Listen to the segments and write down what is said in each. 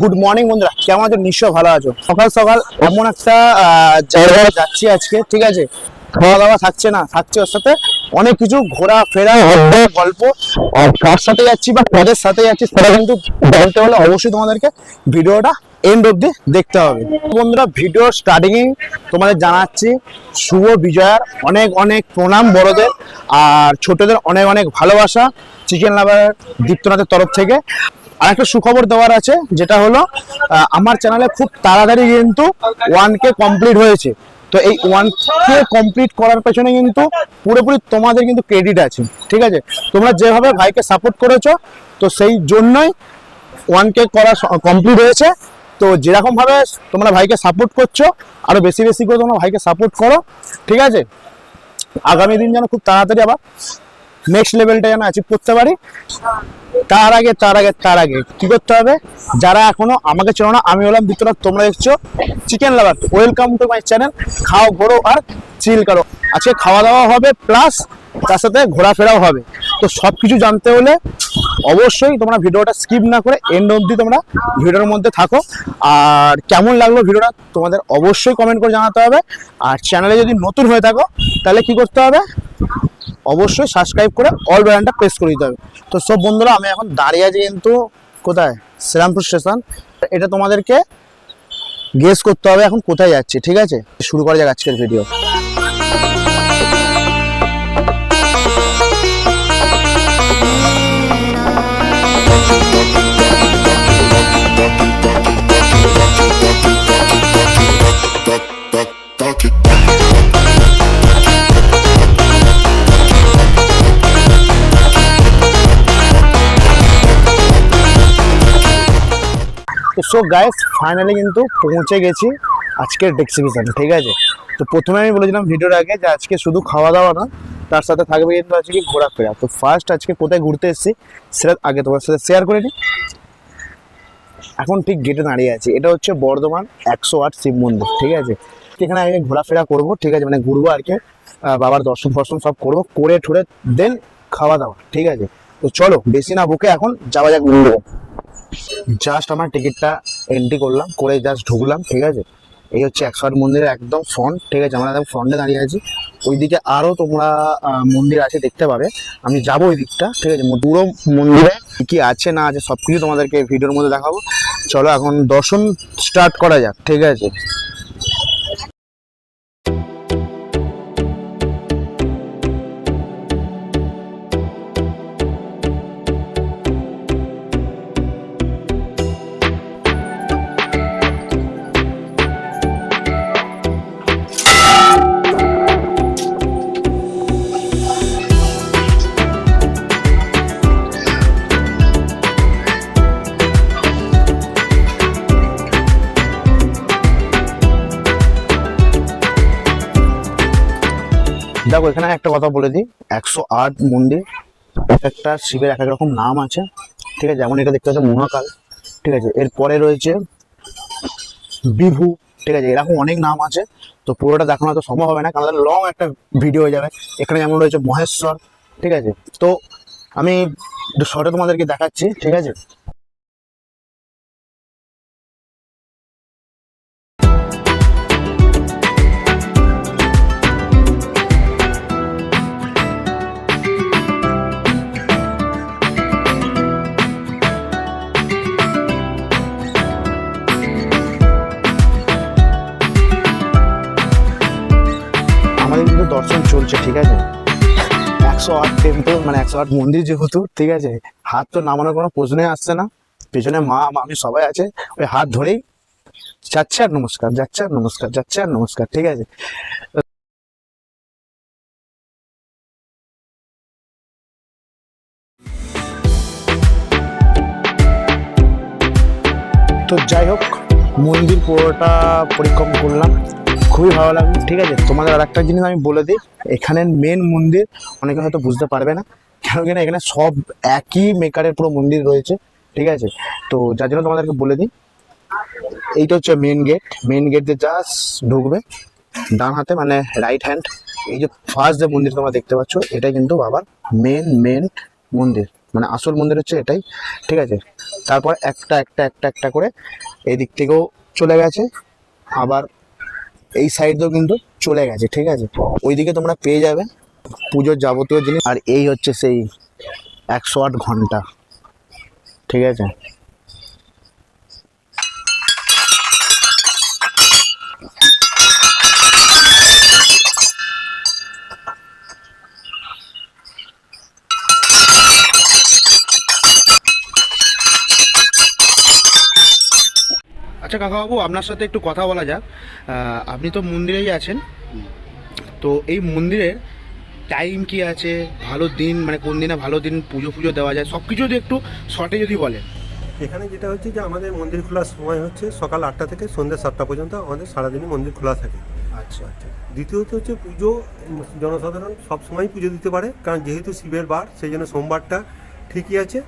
Good morning বন্ধুরা কেমন আছো? নিশ্চয় ভালো আছো। সকাল সকাল এমন একটা জায়গায় যাচ্ছি আজকে ঠিক আছে? খাওয়া দাওয়া থাকছে না থাকছে ওর সাথে। অনেক কিছু ঘোরা ফেরা গল্প। আর কার সাথে যাচ্ছি বা কাদের সাথে যাচ্ছি সেটা কিন্তু জানতে হলে অবশ্যই তোমাদেরকে ভিডিওটা এন্ড অব্দি দেখতে হবে। বন্ধুরা ভিডিও স্টার্টিং তোমাদের জানাচ্ছি শুভ বিজয়ার অনেক অনেক প্রণাম বড়দের আর ছোটদের অনেক অনেক ভালোবাসা। চিকেন লাভার দীপ্তনাথের তরফ থেকে। আর একটা সুখবর দেওয়ার আছে, যেটা হলো আমার চ্যানেলে খুব তাড়াতাড়ি কিন্তু ওয়ান কে কমপ্লিট হয়েছে। তো এই ওয়ান কে কমপ্লিট করার পেছনে কিন্তু পুরোপুরি তোমাদের কিন্তু ক্রেডিট আছে, ঠিক আছে? তোমরা যেভাবে ভাইকে সাপোর্ট করেছ, তো সেই জন্যই ওয়ান কে করা কমপ্লিট হয়েছে। তো যেরকম ভাবে তোমরা ভাইকে সাপোর্ট করছ, আরও বেশি বেশি করে তোমরা ভাইকে সাপোর্ট করো, ঠিক আছে? আগামী দিন যেন খুব তাড়াতাড়ি আবার নেক্সট লেভেলটা যেন অ্যাচিভ করতে পারি, তার আগে তার আগে তার আগে কি করতে হবে? যারা এখনও আমাকে চেনো না, আমি হলাম বিতরক তোমরা দেখছ chicken lover welcome to my channel খাও, ঘোরো আর চিল করো। আজকে খাওয়া দাওয়া হবে প্লাস তার সাথে ঘোরাফেরাও হবে। তো সব কিছু জানতে হলে অবশ্যই তোমরা ভিডিওটা স্কিপ না করে এন্ড অবধি তোমরা ভিডিওর মধ্যে থাকো। আর কেমন লাগল ভিডিওটা তোমাদের অবশ্যই কমেন্ট করে জানাতে হবে। আর চ্যানেলে যদি নতুন হয়ে থাকো, তাহলে কি করতে হবে? অবশ্যই সাবস্ক্রাইব করে অল বাটনটা প্রেস করে দিতে হবে। তো সব বন্ধুরা, আমি এখন দাঁড়িয়ে আছি কিন্তু কোথায়? শ্রীরামপুর স্টেশন এটা তোমাদেরকে গেস করতে হবে এখন কোথায় যাচ্ছি, ঠিক আছে? শুরু করা যাক আজকের ভিডিও সো গাইস ফাইনালি কিন্তু পৌঁছে গেছি আজকের ডেক্সিবিশনে ঠিক আছে? তো প্রথমে আমি বলেছিলাম ভিডিওর আগে যে আজকে শুধু খাওয়া দাওয়া না, তার সাথে থাকবে কিন্তু আজকে ঘোরাফেরা। তো ফার্স্ট আজকে কোথায় ঘুরতে এসেছি সেটা আগে তোমার সাথে শেয়ার করে নিই। এখন ঠিক গেটে দাঁড়িয়ে আছি। এটা হচ্ছে বর্ধমান একশো আট শিব মন্দির, ঠিক আছে? এখানে আগে ঘোরাফেরা করব, ঠিক আছে? মানে ঘুরবো আর কি। বাবার দর্শন ফর্শন সব করব করে ঠুরে দেন খাওয়া দাওয়া ঠিক আছে? তো চলো, বেশি না বুকে এখন, যাওয়া যাক ঘুরবো জাস্ট আমার টিকিটটা এন্ট্রি করলাম, করে জাস্ট ঢুকলাম, ঠিক আছে? এই হচ্ছে একশো আট মন্দিরের একদম ফ্রন্ট ঠিক আছে? আমরা একদম ফ্রন্টে দাঁড়িয়ে আছি। ওইদিকে আরও তোমরা মন্দির আছে দেখতে পাবে। আমি যাব ওই দিকটা, ঠিক আছে? পুরো মন্দিরে কী কি আছে, না আছে সব কিছু তোমাদেরকে ভিডিওর মধ্যে দেখাবো। চলো এখন দর্শন স্টার্ট করা যাক, ঠিক আছে? দেখো, এখানে একটা কথা বলে দিই। একশো আট মন্দির এক একটা শিবের এক এক রকম নাম আছে। ঠিক আছে, যেমন এটা দেখতে পাচ্ছ মহাকাল। ঠিক আছে এরপরে রয়েছে বিভু। ঠিক আছে, এরকম অনেক নাম আছে। তো পুরোটা দেখানো তো সম্ভব হবে না, কারণ লং একটা ভিডিও হয়ে যাবে। এখানে যেমন রয়েছে মহেশ্বর। ঠিক আছে, তো আমি শর্টে তোমাদেরকে দেখাচ্ছি। ঠিক আছে দর্শন চলছে, ঠিক আছে? একশো আট টেম্পল মানে একশো আট মন্দির যেহেতু, ঠিক আছে? হাত তো নামানোর কোনো প্রশ্নই আসছে না। পেছনে মা, মামি সবাই আছে। ওই হাত ধরেই যাচ্ছে আর নমস্কার, যাচ্ছে আর নমস্কার, যাচ্ছে আর নমস্কার, ঠিক আছে? তো যাই হোক, মন্দির পুরোটা পরিক্রম করলাম। খুবই ভালো লাগল, ঠিক আছে? তোমাদের আর একটা জিনিস আমি বলে দিই, এখানের মেন মন্দির অনেকে হয়তো বুঝতে পারবে না, কেন কিনা এখানে সব একই মেকারের পুরো মন্দির রয়েছে, ঠিক আছে? তো যার জন্য তোমাদেরকে বলে দিই, এইটা হচ্ছে মেন গেট মেন গেট দিয়ে জাস্ট ঢুকবে, ডান হাতে মানে রাইট হ্যান্ড এই যে ফার্স্ট যে মন্দির তোমরা দেখতে পাচ্ছ এটা কিন্তু বাবার মেন মেন মন্দির মানে আসল মন্দির হচ্ছে এটাই, ঠিক আছে? তারপর একটা একটা একটা একটা করে এই দিক থেকেও চলে গেছে, আবার এই সাইড দিয়েও কিন্তু চলে গেছে, ঠিক আছে? ওইদিকে তোমরা পেয়ে যাবে পুজোর যাবতীয় জিনিস। আর এই হচ্ছে সেই একশো আট ঘণ্টা, ঠিক আছে? আচ্ছা কাকাবাবু আপনার সাথে একটু কথা বলা যাক। আপনি তো মন্দিরেই আছেন। তো এই মন্দিরের টাইম কি আছে? ভালো দিন মানে কোন দিনে ভালো দিন পুজো পুজো দেওয়া যায়? সব কিছু যদি একটু শর্টে যদি বলেন। এখানে যেটা হচ্ছে যে আমাদের মন্দির খোলার সময় হচ্ছে সকাল আটটা থেকে সন্ধ্যা সাতটা পর্যন্ত আমাদের সারাদিনই মন্দির খোলা থাকে। আচ্ছা আচ্ছা। দ্বিতীয়ত হচ্ছে পুজো জনসাধারণ সব সময় পুজো দিতে পারে কারণ যেহেতু শিবের বার সেই জন্য সোমবারটা ঠিকই আছে।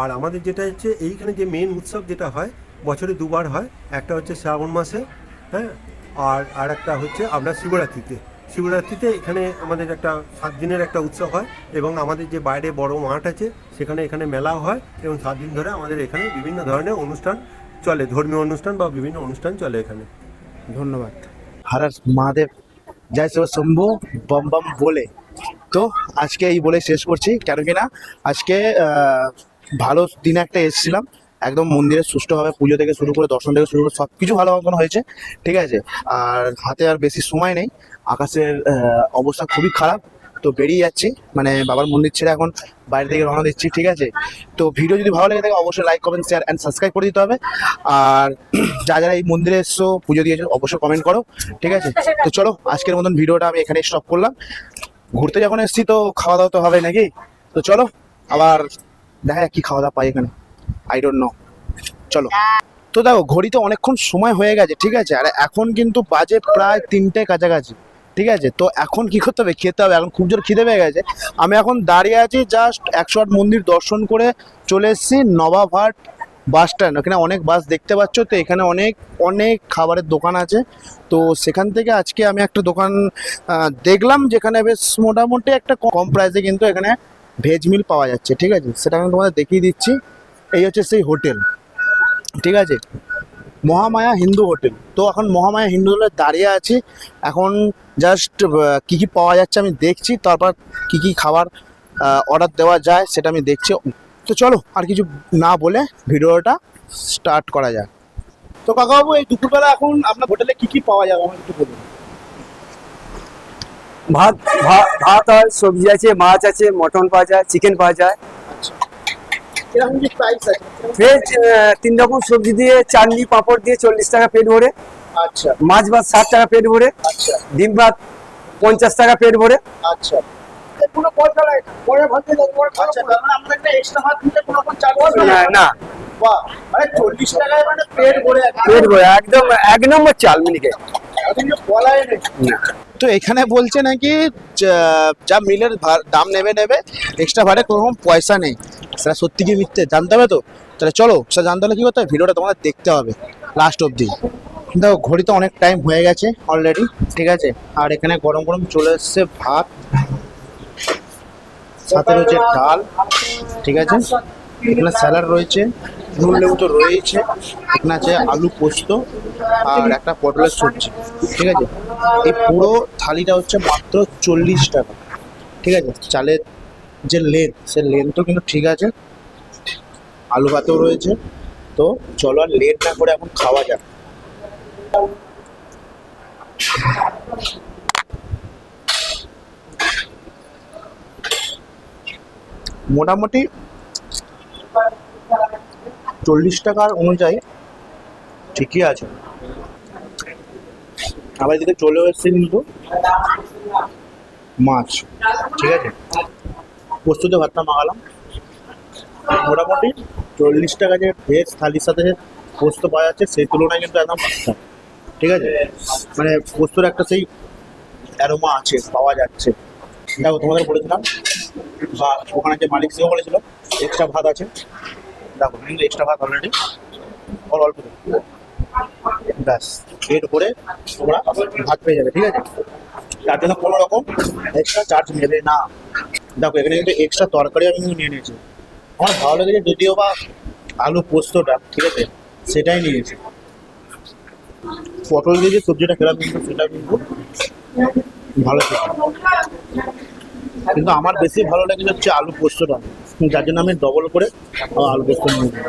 আর আমাদের যেটা হচ্ছে এইখানে যে মেন উৎসব যেটা হয় বছরে দুবার হয় একটা হচ্ছে শ্রাবণ মাসে হ্যাঁ আর আর একটা হচ্ছে আপনার শিবরাত্রিতে। শিবরাত্রিতে এখানে আমাদের একটা সাত দিনের একটা উৎসব হয় এবং আমাদের যে বাইরে বড় মাঠ আছে সেখানে এখানে মেলাও হয় এবং সাত দিন ধরে আমাদের এখানে বিভিন্ন ধরনের অনুষ্ঠান চলে ধর্মীয় অনুষ্ঠান বা বিভিন্ন অনুষ্ঠান চলে এখানে। ধন্যবাদ। হর হর মহাদেব জয় শিব শম্ভু বম বম বলে। তো আজকে এই বলে শেষ করছি কেন কি না আজকে ভালো দিনে একটা এসেছিলাম। একদম মন্দিরে সুষ্ঠুভাবে পুজো থেকে শুরু করে দর্শন থেকে শুরু করে সব কিছু ভালো মতন হয়েছে, ঠিক আছে? আর হাতে আর বেশি সময় নেই, আকাশের অবস্থা খুবই খারাপ, তো বেরিয়ে যাচ্ছি মানে বাবার মন্দির ছেড়ে এখন বাইরে থেকে রওনা দিচ্ছি, ঠিক আছে? তো ভিডিও যদি ভালো লেগে থাকে, অবশ্যই like comment share and subscribe করে দিতে হবে। আর যা যারা এই মন্দিরে এসছো, পুজো দিয়েছ, অবশ্যই কমেন্ট করো, ঠিক আছে? তো চলো, আজকের মতন ভিডিওটা আমি এখানে স্টপ করলাম। ঘুরতে যখন এসেছি তো খাওয়া দাওয়া তো হবে নাকি? তো চলো, আবার দেখা যাক কি খাওয়া দাওয়া পাই এখানে। আই ডোন্ট নো চলো। তো দেখো, ঘড়িতে অনেকক্ষণ সময় হয়ে গেছে, ঠিক আছে? আর এখন কিন্তু বাজে প্রায় তিনটে কাছাকাছি, ঠিক আছে? তো এখন কি করতে হবে? খেতে হবে। এখন খুব জোর খিদে পেয়ে গেছে। আমি এখন দাঁড়িয়ে আছি জাস্ট একশো আট মন্দির দর্শন করে চলে এসেছি নবাবহাট বাস স্ট্যান্ড। ওখানে অনেক বাস দেখতে পাচ্ছ তো, এখানে অনেক অনেক খাবারের দোকান আছে। তো সেখান থেকে আজকে আমি একটা দোকান দেখলাম যেখানে বেশ মোটামুটি একটা কম প্রাইসে কিন্তু এখানে ভেজ মিল পাওয়া যাচ্ছে, ঠিক আছে? সেটা আমি তোমাদের দেখিয়ে দিচ্ছি। এই হচ্ছে সেই হোটেল। ঠিক আছে? মহামায়া হিন্দু হোটেল। তো এখন মহামায়া হিন্দু হোটেলে দাঁড়িয়ে আছি। এখন জাস্ট কি কি পাওয়া যাচ্ছে আমি দেখছি। তারপর কি কি খাবার অর্ডার দেওয়া যায় সেটা আমি দেখছি। তো চলো, আর কিছু না বলে ভিডিওটা স্টার্ট করা যাক। তো কাকাবাবু, এই দুপুরবেলা এখন আপনার হোটেলে কি কি পাওয়া যাবে? আমার একটু বলুন। ভাত ভাত হয় সবজি আছে, মাছ আছে, মটন পাওয়া যায় চিকেন পাওয়া যায় আচ্ছা এরকম কি প্রাইস আছে ভেজ তিন রকম সবজি দিয়ে চাটনি পাঁপড় দিয়ে চল্লিশ টাকা পেট ভরে। আচ্ছা। মাছ ভাত ষাট টাকা পেট ভরে। আচ্ছা। ডিম ভাত পঞ্চাশ টাকা পেট ভরে। আচ্ছা। আচ্ছা মানে না, না বাহ মানে মানে পেট ভরে একদম এক নম্বর চাল মিনিকে বলাই তো এখানে বলছে নাকি, যা- মিলের দাম নেবে নেবে এক্সট্রা ভাড়ে কোনো রকম পয়সা নেই। সেটা সত্যি কি মিথ্যে? জানতে হবে তো? তাহলে চলো, সেটা জানতে হলে কি করতে হবে? ভিডিওটা তোমাদের দেখতে হবে লাস্ট অবধি। দেখো ঘড়িতে অনেক টাইম হয়ে গেছে অলরেডি ঠিক আছে? আর এখানে গরম গরম চলে এসছে ভাত, সাথে রয়েছে ডাল, ঠিক আছে? এখানে স্যালাড রয়েছে, নুন লেবু তো রয়েছে এখানে আছে আলু পোস্ত আর একটা পটলের সবজি, ঠিক আছে? এই পুরো থালিটা হচ্ছে মাত্র চল্লিশ টাকা। ঠিক আছে? চালের যে লেন সে লেন্থও কিন্তু ঠিক আছে। আলু ভাতেও রয়েছে। তো চলো আর লেট না করে এখন খাওয়া যাক। মোটামুটি চল্লিশ টাকার অনুযায়ী ঠিকই আছে। আবার এদিকে চলেও এসছে কিন্তু মাছ, ঠিক আছে? প্রস্তুত ভাতটা মাগালাম মোটামুটি চল্লিশ টাকা যে ভেজ থালির সাথে পোস্ত পাওয়া যাচ্ছে, সেই তুলনায় কিন্তু একদম ঠিক আছে? মানে পোস্তর একটা সেই অ্যারোমা আছে, পাওয়া যাচ্ছে। দেখো, তোমাদের বলেছিলাম, বা ওখানে যে মালিক সেও বলেছিল এক্সট্রা ভাত আছে। দেখো, কিন্তু এক্সট্রা ভাত অলরেডি অল অল্প। ব্যাস, পেট ভরে তোমরা ভাত পেয়ে যাবে, ঠিক আছে? তার জন্য কোনো রকম এক্সট্রা চার্জ নেবে না। দেখো, এখানে কিন্তু এক্সট্রা তরকারি আমি নিয়ে নিয়েছি। আমার ভালো লেগেছে যদিও বা আলু পোস্তটা, ঠিক আছে? সেটাই নিয়েছি। পটল দিয়ে যে সবজিটা খেলাম কিন্তু সেটা কিন্তু ভালো ছিল। কিন্তু আমার বেশি ভালো লেগেছে হচ্ছে আলু পোস্তটা। যার জন্য আমি ডবল করে আলু পোস্ত নিয়েছি।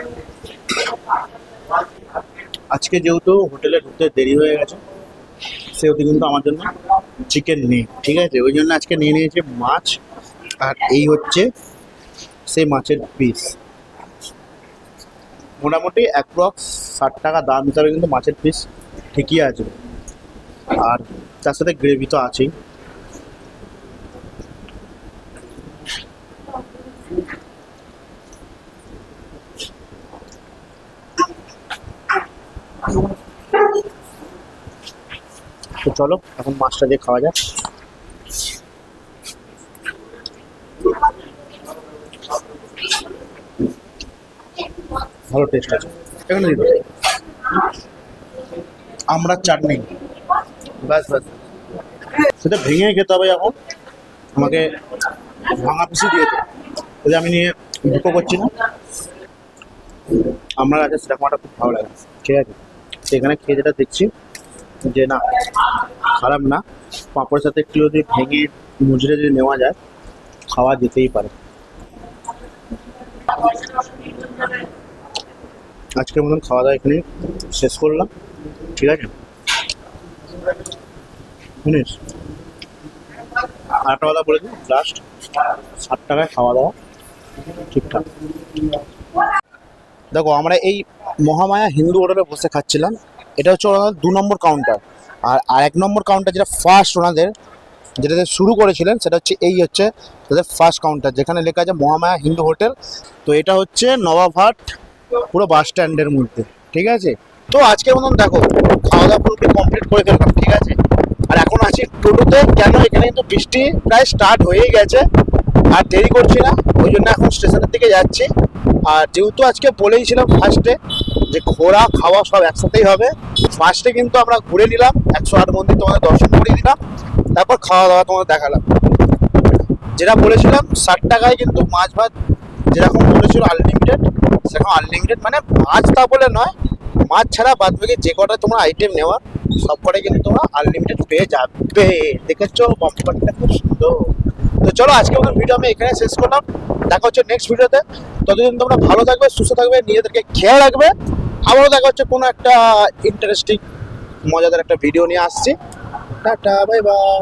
আজকে যেহেতু হোটেলে ঢুকতে দেরি হয়ে গেছে সেহেতু কিন্তু আমার জন্য চিকেন নেই ঠিক আছে? ওই জন্য আজকে নিয়ে নিয়েছে মাছ, আর এই হচ্ছে সেই মাছের পিস মোটামুটি অ্যাপ্রক্স ষাট টাকা দাম হিসাবে কিন্তু মাছের পিস ঠিকই আছে। আর তার সাথে গ্রেভি তো আছেই। চলো এখন মাছটা দিয়ে খাওয়া যাক। ভালো টেস্ট আছে। এখানে দিতে আমরা চাটনি। ব্যাস ব্যাস। সেটা ভেঙে খেতে হবে এখন। আমাকে ভাঙা পিসি দিয়েছে ওই আমি নিয়ে দুটো করছি না। আমার কাছে সেরকম একটা খুব ভালো লাগে। ঠিক আছে? সেখানে খেয়ে যেটা দেখছি। যে না, খারাপ না, পাঁপড়ের সাথে একটু যদি ভেঙে মুজরে যদি নেওয়া যায়, খাওয়া যেতেই পারে। আজকের মতন খাওয়া দাওয়া এখানে শেষ করলাম। ঠিক আছে? শুনিস? কথা বলে দিই লাস্ট ষাট টাকায় খাওয়া দাওয়া, ঠিকঠাক। দেখো, আমরা এই মহামায়া হিন্দু হোটেলে বসে খাচ্ছিলাম। এটা হচ্ছে ওনাদের দু নম্বর কাউন্টার আর আর এক নম্বর কাউন্টার যেটা ফার্স্ট ওনাদের, যেটা দিয়ে শুরু করেছিলেন, সেটা হচ্ছে এই হচ্ছে তাদের ফার্স্ট কাউন্টার যেখানে লেখা আছে মহামায়া হিন্দু হোটেল। তো এটা হচ্ছে নবাবহাট পুরো বাস স্ট্যান্ডের মধ্যে, ঠিক আছে? তো আজকের মতন দেখো খাওয়া দাওয়া পুরোপুরি কমপ্লিট করে ফেললাম, ঠিক আছে? আর এখন আছি টোটোতে, কেন এখানে কিন্তু বৃষ্টি প্রায় স্টার্ট হয়েই গেছে, আর দেরি করছি না, ওই জন্য এখন স্টেশনের দিকে যাচ্ছি। আর যেহেতু আজকে বলেইছিলাম ফার্স্টে যে ঘোরা খাওয়া সব একসাথেই হবে। ফার্স্টে কিন্তু আমরা ঘুরে নিলাম, একশো আট মন্দির তোমাদের দর্শন করিয়ে দিলাম, তারপর খাওয়া দাওয়া তোমাদের দেখালাম। যেটা বলেছিলাম, ষাট টাকায় কিন্তু মাছ ভাত যেরকম বলেছিল আনলিমিটেড সেরকম আনলিমিটেড মানে মাছ তা বলে নয়, মাছ ছাড়া বাদ বাকি যে কটা তোমরা আইটেম নেওয়া, সব কটাই কিন্তু তোমরা আনলিমিটেড পেয়ে যাবে। দেখেছ, বাম্পারটা খুব সুন্দর। তো চলো, আজকে আমাদের ভিডিও আমি এখানে শেষ করলাম। দেখা হচ্ছে নেক্সট ভিডিওতে ততদিন তোমরা ভালো থাকবে, সুস্থ থাকবে, নিজেদেরকে খেয়াল রাখবে। আবারও দেখা হচ্ছে কোনো একটা ইন্টারেস্টিং মজাদার একটা ভিডিও নিয়ে আসছি। Tata bye bye